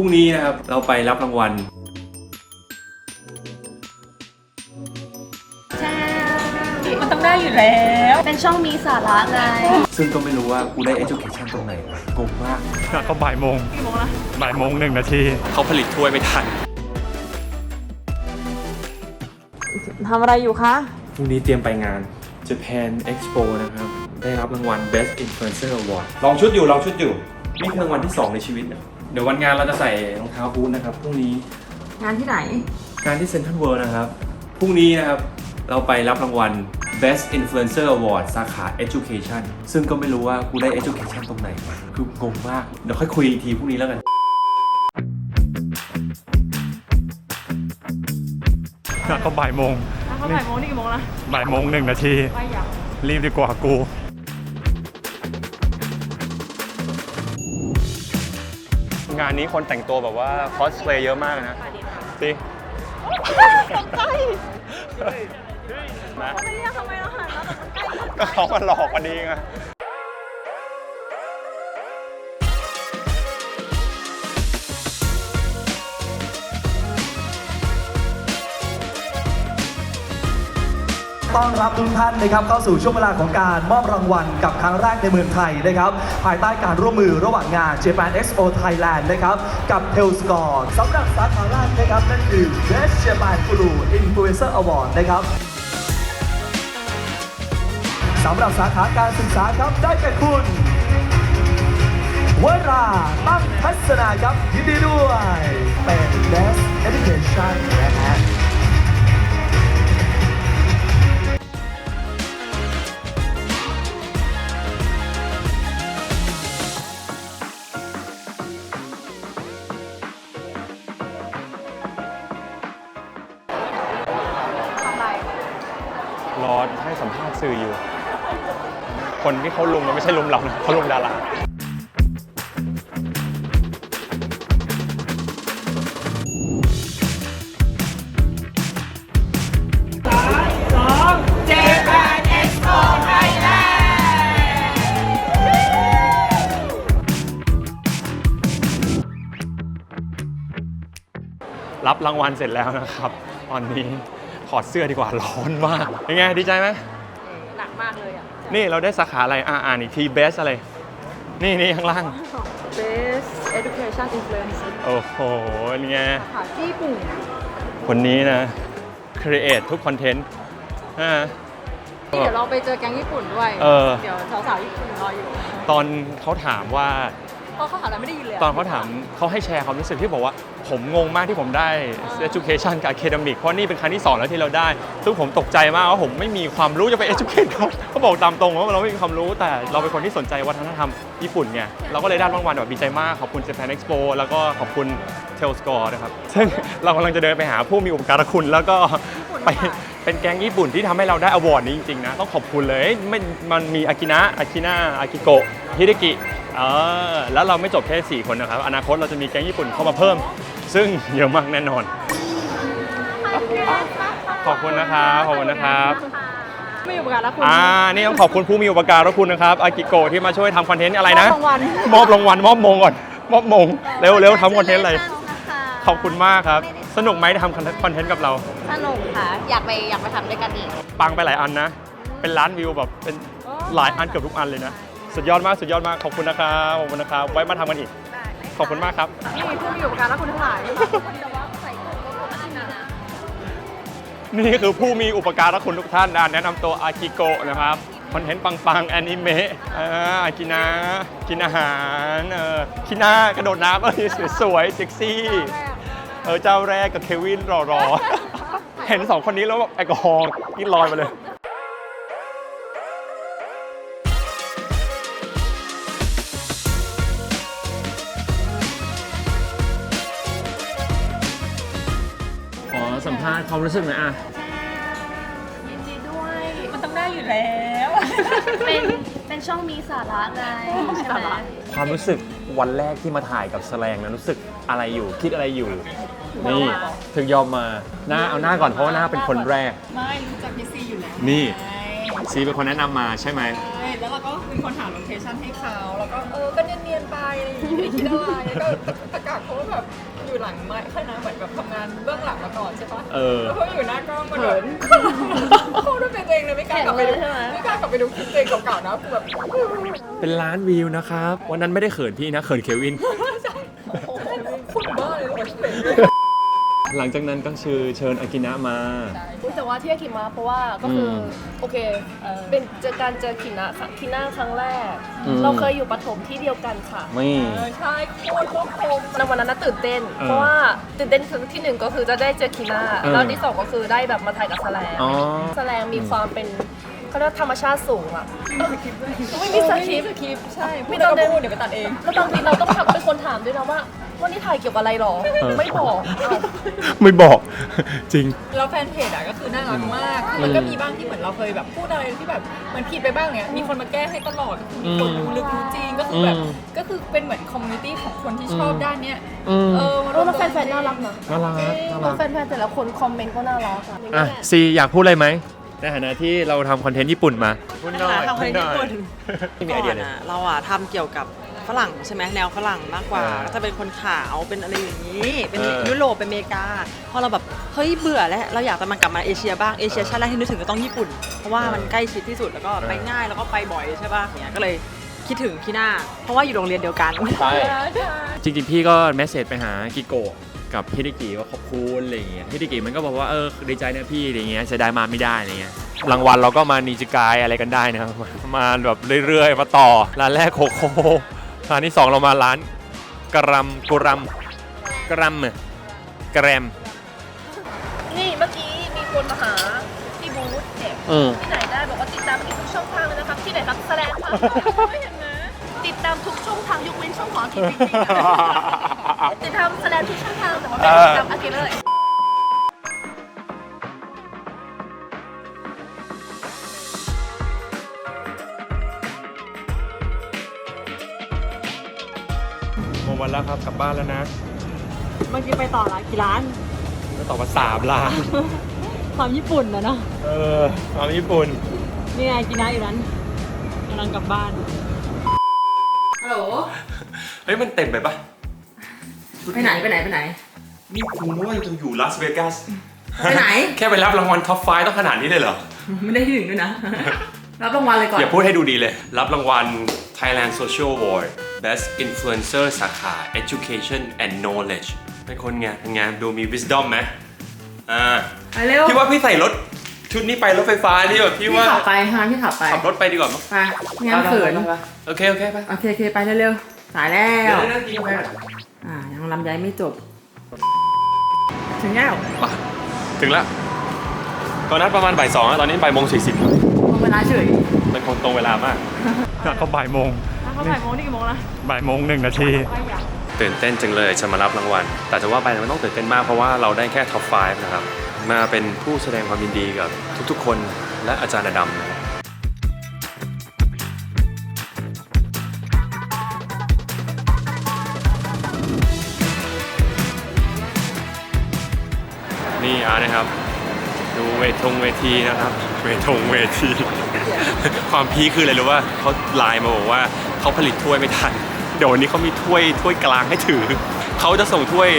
รุ่งนี้นะครับ เราไปรับรางวัลมันต้องได้อยู่แล้ว เป็นช่องมีสาระไงซึ่งก็ไม่รู้ว่ากูได้ education ตรงไหนวะงงมากก็บ่ายโมงกี่โมงละบ่ายโมงหนึ่งนาทีเขาผลิตถ้วยไม่ทันทำอะไรอยู่คะ พรุ่งนี้เตรียมไปงาน Japan Expo นะครับ ได้รับรางวัล Best Influencer Award ลองชุดอยู่ ลองชุดอยู่ นี่คือรางวัลที่ 2 ในชีวิตนะ เดี๋ยววันงานเราจะใส่รองเท้าบูทนะครับพรุ่งนี้งานที่ไหน งานที่เซ็นทรัลเวิลด์นะครับพรุ่งนี้นะครับเราไปรับรางวัล Best Influencer Award สาขา Education ซึ่งก็ไม่รู้ว่ากูได้ Education ตรงไหนวะคืองงมาก เดี๋ยวค่อยคุยอีกทีพรุ่งนี้แล้วกัน ก็บ่ายโมงเขาบ่ายโมงนี่กี่โมงละบ่ายโมงหนึ่งนาที ไปอย่าง รีบดีกว่ากู งานนี้คนแต่งตัวแบบว่าคอสเพลย์เยอะมากนะสิตกใจนะไม่เรียกทำไมเราหันแล้วแต่มันใกล้ก็เขามาหลอกกันดีไง ต้อนรับทุกท่านนะครับเข้าสู่ช่วงเวลาของการมอบรางวัลกับครั้งแรกในเมืองไทยนะครับภายใต้การร่วมมือระหว่างงาน Japan Expo Thailand นะครับกับ t e l s c o r e สำหรับสาขาแรกนะครับนั่นคือ Best Japan Guru Influencer Award นะครับสำหรับสาขาการศึกษาครับได้แก่คุณวราตั้งทัศนาครับยินดีด้วยเป็น Best Education นะฮะ คนที่เขาลุมมันไม่ใช่ลุมเรานะเขาลุมดารารับรางวัลเสร็จแล้วนะครับ ตอนนี้ถอดเสื้อดีกว่าร้อนมาก เป็นไง ดีใจไหม นี่เราได้สาขาอะไรอ่าอ่านอีกทีเบสอะไร นี่นี่ข้างล่าง Best Education Influence โอ้โหนี่ไงสาขาญี่ปุ่นคนนี้นะ create ทุกคอนเทนต์อ่า นี่เดี๋ยวเราไปเจอแก๊งญี่ปุ่นด้วย เออ เดี๋ยวสาวๆญี่ปุ่นรออยู่ ตอนเขาถามว่าเพ ราะเขาถามอะไรไม่ได้ยินเลยะตอนเขาถามเขาให้แชร์ความรู้สึกที่บอกว่า ผมงงมากที่ผมได้ education กับ academic เพราะนี่เป็นครั้งที่สองแล้วที่เราได้ ซึ่งผมตกใจมากว่าผมไม่มีความรู้จะไป educate เขาเขาบอกตามตรงว่าเราไม่มีความรู้แต่เราเป็นคนที่สนใจวัฒนธรรมญี่ปุ่นไงเราก็เลยได้รางวัลแบบดีใจมากขอบคุณ Japan Expo แล้วก็ขอบคุณ t e l s c o r e นะครับซึ่งเรากำลังจะเดินไปหาผู้มีอุปการะคุณแล้วก็ไปเป็นแก๊งญี่ปุ่นที่ทำให้เราได้อวอร์ดนี้จริงๆนะต้องขอบคุณเลยไม่มันมีอากินะอากินะอากิโกะฮิเดกิ เออแล้วเราไม่จบแค่ 4 คนนะครับ อนาคตเราจะมีแก๊งญี่ปุ่นเข้ามาเพิ่ม ซึ่งเยอะมากแน่นอน ขอบคุณนะครับขอบคุณนะครับ ไม่อยู่ประกาศแล้วคุณ อ่า นี่ต้องขอบคุณผู้มีอุปการะคุณนะครับ อากิโกะที่มาช่วยทำคอนเทนต์อะไรนะ มอบรางวัล มอบรางวัลมอบมงก่อน มอบมง เร็วเร็วทำคอนเทนต์อะไร ขอบคุณมากครับ สนุกไหมทำคอนเทนต์กับเรา สนุกค่ะ อยากไปอยากไปทำด้วยกันอีก ปังไปหลายอันนะ เป็นล้านวิวแบบเป็นหลายอันเกือบทุกอันเลยนะ สุดยอดมากสุดยอดมากขอบคุณนะครับขอบคุณนะครับไว้มาทำกันอีกขอบคุณมากครับ นี่ผู้มีอยู่ประกาศแล้วคุณทั้งหลายนี่คือผู้มีอุปการะคุณทุกท่านนะแนะนำตัวอากิโกะนะครับ คอนเทนต์ปังๆ แอนิเมะอ่ากินนะกินอาหารเออกินหน้ากระโดดน้ำเอ้ยสวยๆเซ็กซี่ เออเจ้าแรกกับเควินรอรอเห็นสองคนนี้แล้วแบบแอลกอฮอล์กินลอยมาเลย ความรู้สึกหน่อยอะ ยินดีด้วย มันต้องได้อยู่แล้ว เป็นเป็นช่องมีสาระไงใช่ไหมความรู้สึกวันแรกที่มาถ่ายกับแสลงนะรู้สึกอะไรอยู่ คิดอะไรอยู่ นี่ถึงยอมมาหน้าเอาหน้าก่อนเพราะว่าหน้าเป็นคนแรก ไม่รู้จักพี่ซีอยู่แล้วนี่ ไงซีเป็นคนแนะนำมาใช่ไหม ใช่แล้วเราก็คุยคนหาโลเคชั่นให้เขา แล้วก็เออ ก็เนียนๆไปอะไรอย่างงี้ไม่ได้คิดอะไรก็ประกาศเขาว่าแบบ อยู่หลังไม้ค่อยนะเหมือนแบบทำงานเบื้องหลังมาก่อนใช่ปะเออ แล้วพออยู่หน้ากล้องมันแบบโคตรเป็นตัวเองเลยไม่กล้ากลับไปดูแข็งเลยใช่ไหมไม่กล้ากลับไปดูคลิปตัวเองเก่าๆนะคือแบบเป็นล้านวิวนะครับ วันนั้นไม่ได้เขินพี่นะ เขินเควิน คุณบ้าเลยเหรอเฉยหลังจากนั้นก็ชื่อเชิญอากินะมาอุ๊ย แต่ว่าที่อากิมาเพราะว่าก็คืออมโอเค เป็นเจอการเจอคินะครั้งคินะครั้งแรก อืม เราเคยอยู่ปฐมที่เดียวกันค่ะ ไม่เออใช่โคตรควบคุมในวันนั้นน่ะตื่นเต้น เออเพราะว่าตื่นเต้นคือที่หนึ่งก็คือจะได้เจอคินะเออแล้วที่สองก็คือได้แบบมาถ่ายกับแสลงอ๋อ แสลงมีความเป็นเขาเรียกว่าธรรมชาติสูงอะไม่มีสคริปต์คลิปใช่ไม่ไม่ต้ต้อองงเดิน พูดเดี๋ยวไปตัดเอง แล้วบางทีเราต้องทำเป็นคนถามด้วยนะว่า วันนี้ถ่ายเกี่ยวกับอะไรหรอไม่บอกอ้าวไม่บอก จริง แล้วแฟนเพจอะก็คือน่ารักมากคือมันก็มีบ้างที่เหมือนเราเคยแบบพูดอะไรที่แบบมันผิดไปบ้างเนี่ยมีคนมาแก้ให้ตลอดมีคนรู้ลึกรู้จริงก็คือแบบอืม ก็คือเป็นเหมือนคอมมูนิตี้ของคนที่ชอบด้านเนี้ยอืมเออมาเออแล้วแฟนๆน่ารักนะน่ารักน่าแล้รัวกแฟนๆแต่ละคนคอมเมนต์ก็น่ารักอะอะซีอยากพูดอะไรไหมในฐานะที่เราทำคอนเทนต์ญี่ปุ่นมา พูดหน่อยทำคอนเทนต์ญี่ปุ่นไม่มีไอเดียเลยก่นอะเราอะทำเกี่ยวกับ ฝรั่งใช่ไหมแนวฝรั่งมากกว่าอ่าก็จะเป็นคนขาวเป็นอะไรอย่างนี้ เป็นเออ ยุโรปเป็นอเมริกาพอเราแบบเฮ้ยเบื่อแล้วเราอยากจะมากลับมาเอเชียบ้างเอเชียชาติแรกที่นึกถึงก็ต้องญี่ปุ่น เพราะว่ามันใกล้ชิดที่สุดแล้วก็ไปง่ายแล้วก็ไปบ่อยใช่ป่ะเนี่ยก็เลยคิดถึงที่หน้า เพราะว่าอยู่โรงเรียนเดียวกัน ใช่จริงๆ พี่ก็เมสเซจไปหากิโกะกับพี่ดิกิว่าขอบคุณอะไรอย่างเงี้ยพี่ดิกิมันก็บอกว่าเออดีใจนะพี่อะไรเงี้ยเสียดายมาไม่ได้อะไรเงี้ยรางวัลเราก็มานิจิกายอะไรกันได้นะครับมามาแบบเรื่อยๆ มาต่อร้านแรกโคโค่ ร้านที่สองเรามาร้านกรัมกุรัมกรัมเนี่ยกรมนี่เมื่อกี้มีคนมาหาที่บูธเจ็บอืมที่ไหนได้บอกว่าติดตามที่ทุกช่องทางเลยนะครับที่ไหนครับแสดงค่ะไม่เห็นนะติดตามทุกช่องทางยกเว้นช่องของอากิจริงๆนะติดตามแสดงทุกช่องทางแต่ว่าไม่ได้ติดตามอากิเลย วันแล้วครับกลับบ้านแล้วนะเมื่อกี้ไปต่อร้านกี่ร้าน ก็ตอบว่าสามล้าน ความญี่ปุ่นนะเนาะเออเอาญี่ปุ่น นี่ไงกินน้าอยู่นั้นกำลังกลับบ้านฮัลโหลเฮ้ย มันเต็มไปปะไปไหนไปไหนไปไหน นี่คุณรู้ว่าจะอยู่ลาสเวกัส ไปไหน แค่ไปรับรางวัลท็อปไฟต้องขนาดนี้เลยเหรอ ไม่ได้ที่หนึ่งด้วยนะ รับรางวัลเลยก่อน อย่าพูดให้ดูดีเลย รับรางวัล Thailand Social Award Best Influencer สาขา Education and Knowledge เป็นคนไงเป็นไงดูมี wisdom ไหมอ่าไปเร็วพี่ว่าพี่ใส่รถชุดนี้ไปรถไฟฟ้านี่แบบพี่พี่ว่าขับไปฮะพี่ขับไปขับรถไปดีกว่ามั้งไปงานเขินโอเคโอเคไปโอเคโอเคไปเร็วๆสายแล้เดี๋ยววนั่งกินกาแฟก่อนอ่ายังลำไยไม่จบ ถึงแล้วถึงแล้วตอนนั้นประมาณบ่ายสองอะตอนนี้บ่ายโมงสี่สิบ ลงเวลาเฉยมันคงตรงเวลามาก ก็บ่ายโมง เขาบ่ายโมงนี่กี่โมงละบ่ายโมงหนึ่งนาทีตื่นเต้นจังเลยจะมารับรางวัล แต่จะว่าไปมันต้องตื่นเต้นมากเพราะว่าเราได้แค่ท็อป 5 นะครับ มาเป็นผู้แสดงความยินดีกับทุกๆ คนและอาจารย์อดำนะครับนี่อานะครับ ดูเวทงเวทีนะครับ เวทงเวที ความพีคคืออะไรรู้ว่าเขาไลน์มาบอกว่า เขาผลิตถ้วยไม่ทัน เดี๋ยววันนี้เขามีถ้วยถ้วยกลางให้ถือ เขาจะส่งถ้วย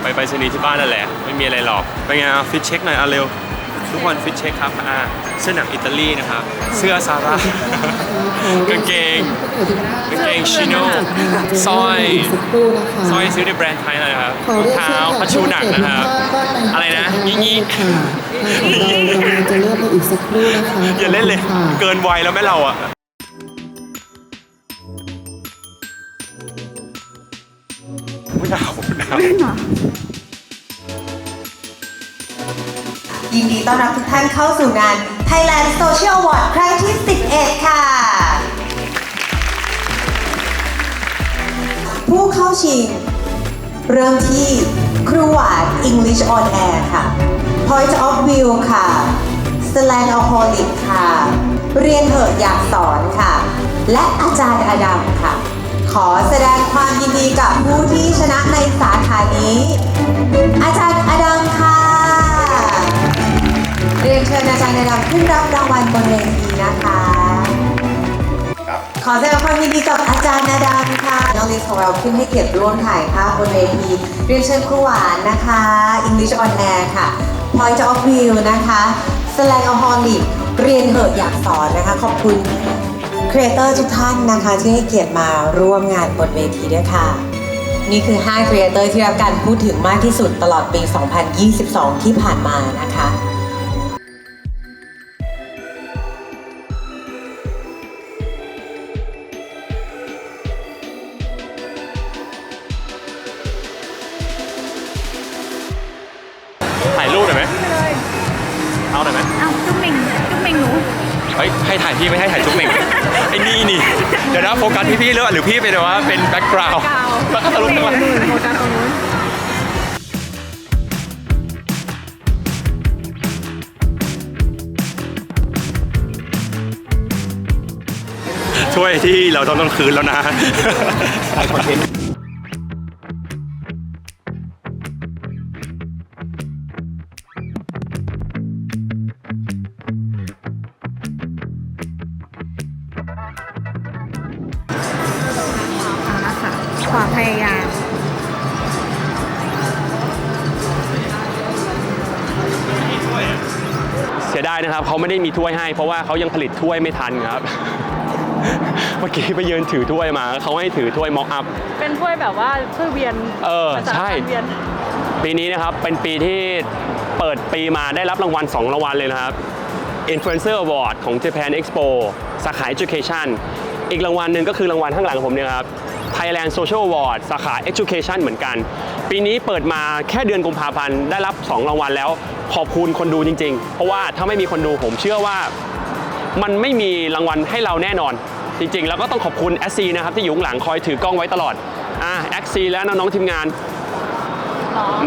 ไปไปรษณีย์ที่บ้านนั่นแหละ ไม่มีอะไรหรอกเป็นไงฟิตเช็คหน่อยเอาเร็ว ทุกคนฟิตเช็คครับอ่าเสื้อหนังอิตาลีนะครับ เสื้อซาร่ากางเกงกางเกงชิโน่สร้อยสร้อยซื้อในแบรนด์ไทยนะครับรองเท้าพัชชูหนักนะครับ อะไรนะงี้งี้เรากำลังจะเลือกไปอีกสักครู่นะคะอย่าเล่นเลยค่ะเกินวัยแล้วแม่เราอะ ไม่หนาวหนาวยินดีต้อนรับทุกท่านเข้าสู่งาน Thailand Social Award ครั้งที่ 11 ค่ะ ผู้เข้าชิง เริ่มที่ครูหวาน English on Air ค่ะ Point of View ค่ะ Slang Alcoholic ค่ะ เรียนเหอะอยากสอนค่ะ และอาจารย์อดัมค่ะ ขอแสดงความยินดีกับผู้ที่ชนะในสาขานี้ อาจารย์อดัมค่ะ เรียนเชิญอาจารย์อดัมขึ้นรับรางวัลบนเวทีนะคะ ขอแสดงความยินดีกับอาจารย์นาดามค่ะ น้องลิสของเราขึ้นให้เกียรติร่วมถ่ายภาพบนเวที เรียนเชิญครูหวานนะคะ English on Air ค่ะ Point of View นะคะ Slang a h o l i c เรียนเหอะอยากสอนนะคะ ขอบคุณค รีเอเตอร์ทุกท่านนะคะที่ให้เกียรติมาร่วมงานบนเวทีด้วยค่ะ นี่คือ 5 ครีเอเตอร์ที่รับการพูดถึงมากที่สุดตลอดปี 2022 ที่ผ่านมานะคะถ่ายรูปหน่อยไหมเอาหน่อยไหมเอาจุ๊บเม่งจุ๊บเม่งหนู เฮ้ยให้ถ่ายพี่ไม่ให้ถ่ายจุ๊บเหม่ง ไอ้นี่นี่ เดี๋ยวนะโฟกัสที่พี่หรือหรือพี่เป็นแบบว่าเป็นแบ็กกราวด์แล้วก็ทะลุมา โฟกัสตรงนู้นช่วยที่เราต้องต้องคืนแล้วนะ ถ่ายคอนเทนต์ สียดายนะครับเขาไม่ได้มีถ้วยให้ เพราะว่าเขายังผลิตถ้วยไม่ทันครับ เมื่อกี้ไปยืนถือถ้วยมาเขาให้ถือถ้วยม็อกอัพ เป็นถ้วยแบบว่าถ้วยเวียนเออภาษาใช่ เวียนปีนี้นะครับเป็นปีที่เปิดปีมาได้รับรางวัล 2 รางวัลเลยนะครับ Influencer Award ของ Japan Expo สาขา Education อีกรางวัลหนึ่งก็คือรางวัลข้างหลังผมเนี่ยครับ Thailand Social Award สาขา Education เหมือนกัน ปีนี้เปิดมาแค่เดือนกุมภาพันธ์ได้รับ 2 รางวัลแล้ว ขอบคุณคนดูจริง ๆ เพราะว่าถ้าไม่มีคนดูผมเชื่อว่า มันไม่มีรางวัลให้เราแน่นอน จริงๆ แล้วก็ต้องขอบคุณ SC นะครับที่อยู่ข้างหลังคอยถือกล้องไว้ตลอดอะ SC และน้องๆทีมงาน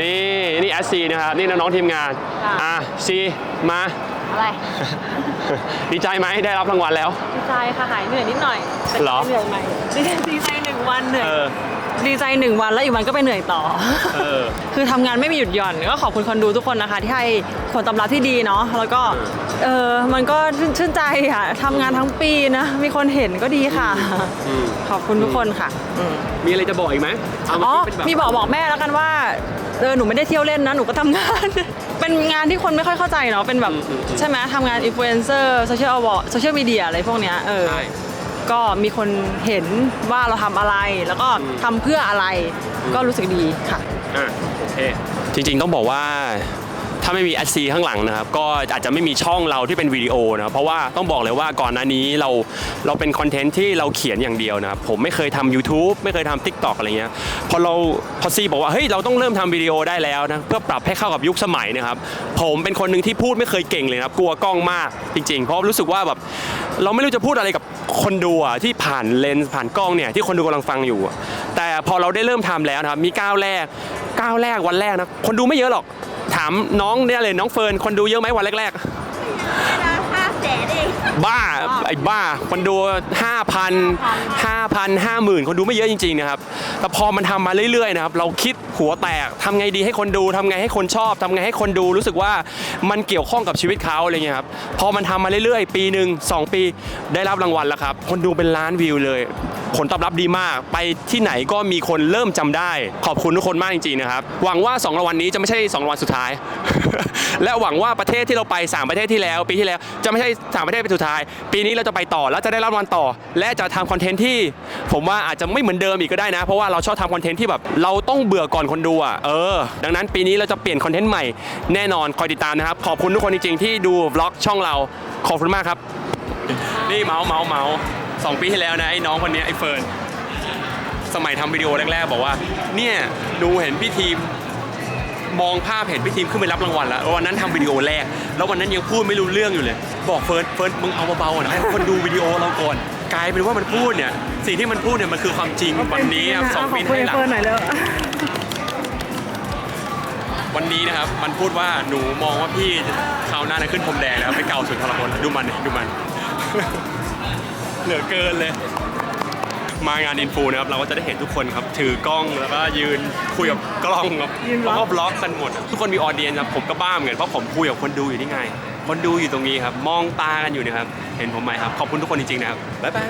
นี่นี่ SC นะครับนี่น้องๆทีมงานค่ะอะ C มาอะไรดีใจไหมได้รับรางวัลแล้ว ดีใจค่ะ หายเหนื่อยนิดหน่อยแต่เหรอ เหนื่อยใหม่ดีใจดีใจหนึ่ง วันเหนื่อย เออ ดีใจหนึ่งวันแล้วอีกวันก็ไปเหนื่อยต่อ เออ คือทำงานไม่มีหยุดหย่อนก็ขอบคุณคนดูทุกคนนะคะ ที่ให้ผลตอบรับที่ดีเนาะแล้วก็เออมันก็ชื่นชื่นใจค่ะทำงานทั้งปีนะ มีคนเห็นก็ดีค่ะ อืม ขอบคุณทุกคนค่ะอืมมีอะไรจะบอกอีกไหมเาอ๋อเมื่กี้เป็นแบบ มีบอกบอกแม่แล้วกันว่าเออหนูไม่ได้เที่ยวเล่นนะหนูก็ทำงาน เป็นงานที่คนไม่ค่อยเข้าใจเนาะเป็นแบบใช่ไหมทำงานอินฟลูเอนเซอร์โซเชียลโซเชียลมีเดียอะไรพวกเนี้ยเออ ใช่ ก็มีคนเห็นว่าเราทำอะไร แล้วก็ทำเพื่ออะไรก็รู้สึกดีค่ะ อะโอเคจริงๆต้องบอกว่าถ้าไม่มี SC ข้างหลังนะครับก็อาจจะไม่มีช่องเราที่เป็นวิดีโอนะครับเพราะว่าต้องบอกเลยว่าก่อนหน้านี้เราเราเป็นคอนเทนต์ที่เราเขียนอย่างเดียวนะครับผมไม่เคยทำ YouTube ไม่เคยทำ TikTok อะไรเงี้ยพอเราพอซีบอกว่าเฮ้ยเราต้องเริ่มทำวิดีโอได้แล้วนะเพื่อปรับให้เข้ากับยุคสมัยนะครับผมเป็นคนหนึ่งที่พูดไม่เคยเก่งเลยนะครับกลัวกล้องมากจริง ๆ เพราะรู้สึกว่าแบบเราไม่รู้จะพูดอะไรกับ คนดูอะที่ผ่านเลนส์ผ่านกล้องเนี่ยที่คนดูกำลังฟังอยู่อะแต่พอเราได้เริ่มทำแล้วนะครับมีก้าวแรกก้าวแรกวันแรกนะคนดูไม่เยอะหรอกถามน้องเนี่ยเลยน้องเฟิร์นคนดูเยอะไหมวันแรกๆ บ้าไอ้บ้าคนดู 5,000 5,000 50,000 คนดูไม่เยอะจริงๆนะครับแต่พอมันทำมาเรื่อยๆนะครับเราคิดหัวแตกทำไงดีให้คนดูทำไงให้คนชอบทำไงให้คนดูรู้สึกว่ามันเกี่ยวข้องกับชีวิตเขาอะไรเงี้ยครับพอมันทำมาเรื่อยๆ ปีหนึ่งสองปีได้รับรางวัลแล้วครับคนดูเป็นล้านวิวเลย ผลตอบรับดีมาก ไปที่ไหนก็มีคนเริ่มจำได้ ขอบคุณทุกคนมากจริงๆนะครับ หวังว่า2รางวัลนี้จะไม่ใช่2รางวัลสุดท้าย และหวังว่าประเทศที่เราไป 3 ประเทศที่แล้ว ปีที่แล้วจะไม่ใช่ 3 ประเทศเป็นสุดท้าย ปีนี้เราจะไปต่อแล้วจะได้รับรางวัลต่อ และจะทำคอนเทนต์ที่ ผมว่าอาจจะไม่เหมือนเดิมอีกก็ได้นะ เพราะว่าเราชอบทำคอนเทนต์ที่แบบเราต้องเบื่อก่อนคนดูอะเออ ดังนั้นปีนี้เราจะเปลี่ยนคอนเทนต์ใหม่แน่นอนคอยติดตามนะครับขอบคุณทุกคนจริงๆที่ดูวล็อกช่องเราขอบคุณมากครับ นี่เมาส์เมาส์เมาส์ สองปีที่แล้วนะไอ้น้องคนเนี้ยไอ้เฟิร์นสมัยทำวิดีโอแรกๆบอกว่า เนี่ยหนูเห็นพี่ทีมมองภาพเห็นพี่ทีมขึ้นไปรับรางวัลแล้ววันนั้นทำวิดีโอแรก แล้ววันนั้นยังพูดไม่รู้เรื่องอยู่เลย บอกเฟิร์นเฟิร์นมึงเอาเบาๆหนะให้คนดูวิดีโอเราก่อนกลายเป็นว่ามันพูดเนี่ยสิ่งที่มันพูดเนี่ยมันคือความจริงวันนี้ครับสองปีให้หลังหน่อยเลยวันนี้นะครับ มันพูดว่าหนูมองว่าพี่คราวหน้าจะขึ้นพรมแดงแล้วไปเก่าสุดทรพลดูมันดิดูมัน เหลือเกินเลย มางานอินฟูนะครับ เราก็จะได้เห็นทุกคนครับ ถือกล้องแล้วก็ยืนคุยกับกล้องครับแล้วก็บล็อกกันหมด ทุกคนมีออเดียนครับ ผมก็บ้าเหมือนกันเพราะผมคุยกับคนดูอยู่ที่ไง คนดูอยู่ตรงนี้ครับ มองตากันอยู่นะครับ เห็นผมไหมครับ ขอบคุณทุกคนจริงๆนะครับ บ๊ายบาย